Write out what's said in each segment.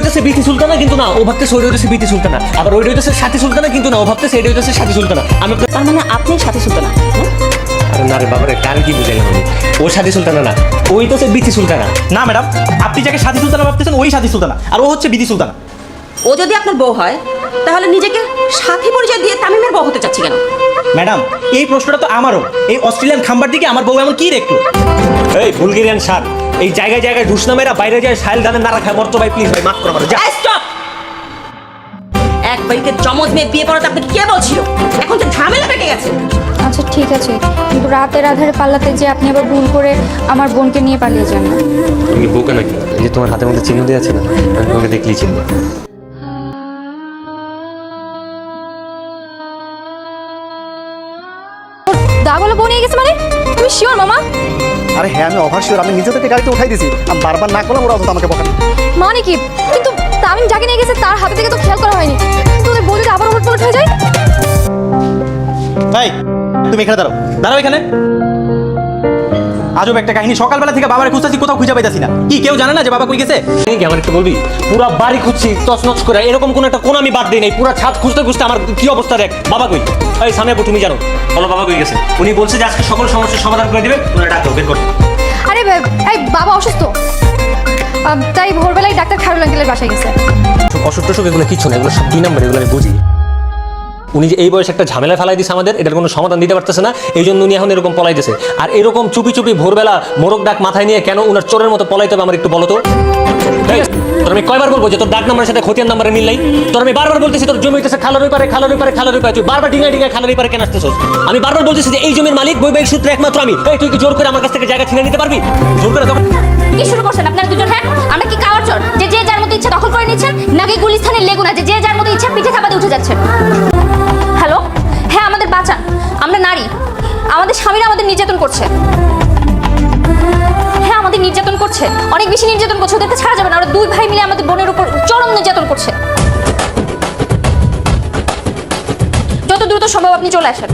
হইতেছে বিথি সুলতানা কিন্তু না ও ভাবতেছে ওইটা হইতেছে বিথি সুলতানা। আবার ওইটা হইতেছে সাথী সুলতানা কিন্তু না ও ভাবতেছে এটা হইতেছে সাথী সুলতানা। আমি তার মানে আপনি সাথে সুলতানা? আরে না রে বাবারে কার কি বুঝাইলাম আমি? ও সাথী সুলতানা না ওই তো বিথি সুলতানা। না ম্যাডাম আপনি যাকে সাথী সুলতানা ভাবতেছেন ওই সাথী সুলতানা। আর ও হচ্ছে বিটি সুলতানা। ও যদি আপনার বউ হয় তাহলে নিজেকে সাথী পরিচয় দিয়ে তামিমের বউ হতে চাচ্ছি কেন? ম্যাডাম এই প্রশ্নটা তো আমারও। এই অস্ট্রেলিয়ান খাম্বার দিকে আমার বউ এমন কি দেখল? এই বুলগেরিয়ান সার এই জায়গায় জায়গায় দুষ্নামেরা বাইরে যায় সাইল দানের না রাখায় মর্ত ভাই প্লিজ ভাই মাফ করো যা। স্টপ এক বাড়িতে চমচ মেয়ে বিয়ে পড়াতে আপনি কে বলছিল? এখন তো ঝামেলা পেটে গেছে। আচ্ছা ঠিক আছে। কিন্তু রাতের আধারে পাল্লাতে যে আপনি আবার ভুল করে আমার বোনকে নিয়ে পালিয়ে যান। না তুমি বোকা নাকি? এই যে তোমার হাতের মধ্যে চিহ্ন দিয়ে আছে না আমি তোমাকে দেখলেই চিনবো। দাগলা বউ নিয়ে গেছে মানে? তুমি শিওর মামা? আরে হ্যাঁ আমি ওভার শিওর আমি নিজে থেকে গাড়িতে উঠাই দিয়েছি আমি বারবার না করলাম ওরা অন্তত আমাকে বকা মানে কি? কিন্তু তামিম যাকে নিয়ে গেছে তার হাতে থেকে তো খেয়াল করা হয়নি। তোদের বউ যদি আবার ওলট পালট হয়ে যায়? ভাই তুমি এখানে দাঁড়াও। দাঁড়াও এখানে। আজব একটা কাহিনী সকালবেলা থেকে বাবার খুঁজতেছি কোথাও খুঁজে পাইতাছি না। কি কেউ জানে না যে বাবা কই গেছে? তুই কি আমার একটু বলবি? পুরা বাড়ি খুঁজছি তছনছ করে এরকম কোন একটা কোন আমি বাদ দিই নাই। পুরা ছাদ খুঁজতে খুঁজতে আমার কি অবস্থা দেখ? বাবা কই? এই সামনে আপু, তুমি জানো। বলো বাবা কই গেছে? উনি বলছে যে আজকে সকল সমস্যার সমাধান করে দিবে তোমরা ডাকো বের করো। আরে এই বাবা অসুস্থ। তাই ভোরবেলায় ডাক্তার খারুল আঙ্কেলের বাসায় গেছে। অসুখ টসুখ এগুলো কিছু না এগুলো সব দুই নম্বর এগুলো আমি বুঝি। উনি যে এই বয়সে একটা ঝামেলা ফেলাই দিছে আমাদের, এটার কোনো সমাধান দিতে পারতেছে না। এই জন্য উনি এখন এরকম পলাইতেছে। আর এরকম চুপি চুপি ভোরবেলা মোরগ ডাক মাথায় নিয়ে কেন উনার চোরের মতো পলাইতে হবে আমার একটু বলো তো? তোর আমি কয়বার বলব যে তোর ডাক নাম্বারের সাথে খতিয়ান নাম্বারে মিল নাই? তোর আমি বারবার বলতেছি, তোর জমি হইতেছে খালার পারে, খালার ওই পারে, খালার ওই পারে। তুই বারবার ডিঙায় ডিঙায় খালার পারে কেন আসতেছস? আমি বারবার বলতেছি যে এই জমির মালিক, বৈবাহিক সূত্রে একমাত্র আমি। এই, তুই কি জোর করে আমার কাছ থেকে জায়গা ছিনে নিতে পারবি? জোর করে তখন কি শুরু করছেন আপনারা দুজন হ্যাঁ? আমরা কি কাওয়ার চোর? যে যে যার মতো ইচ্ছা দখল করে নিচ্ছেন, নাকি গুলিস্থানের লেগুন আছে যে যার মতো ইচ্ছা পিঠে চাপাতে উঠে যাচ্ছেন? করছে। হ্যাঁ আমাদের নির্যাতন করছে। অনেক বেশি নির্যাতন করছে ওদেরকে ছাড়া যাবে না। ওরা দুই ভাই মিলে আমাদের বোনের উপর চরম নির্যাতন করছে। যত দ্রুত সম্ভব আপনি চলে আসেন।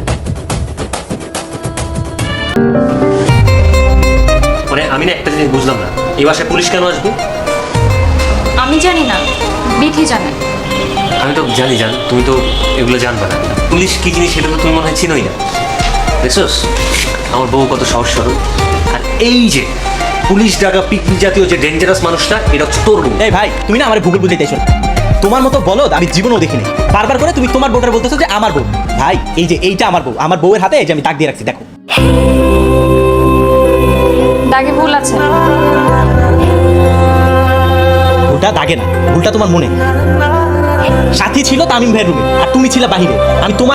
মানে আমি না একটা জিনিস বুঝলাম না। এই বাসায় পুলিশ কেন আসবে? আমি জানি না। বিধি জানে। আমি তো জানি জান তুমি তো এগুলো জানবে না। পুলিশ কি জিনিস সেটা তো তুমি মনে হয় চিনোই না। দেখছোস? আমার বউ কত সহজ সরল। আর এই যে পুলিশ ডাকা পিকনিক জাতীয় যে ডেঞ্জারাস মানুষটা এটা হচ্ছে তোর বউ। এই ভাই তুমি না আমার ভূগোল বুঝাইতেছো তোমার মতো বলো আমি জীবনও দেখিনি। বারবার করে তুমি তোমার বউটার বলতেছো যে আমার বউ। ভাই এই যে এইটা আমার বউ। আমার বউয়ের হাতে এই যে আমি দাগ দিয়ে রাখছি দেখো। দাগে ভুল আছে। ভুলটা দাগে না ভুলটা তোমার মনে। সাথী ছিল তামিম ভাইয়ের রুমে আর তুমি ছিলে বাহিরে। আমি তোমার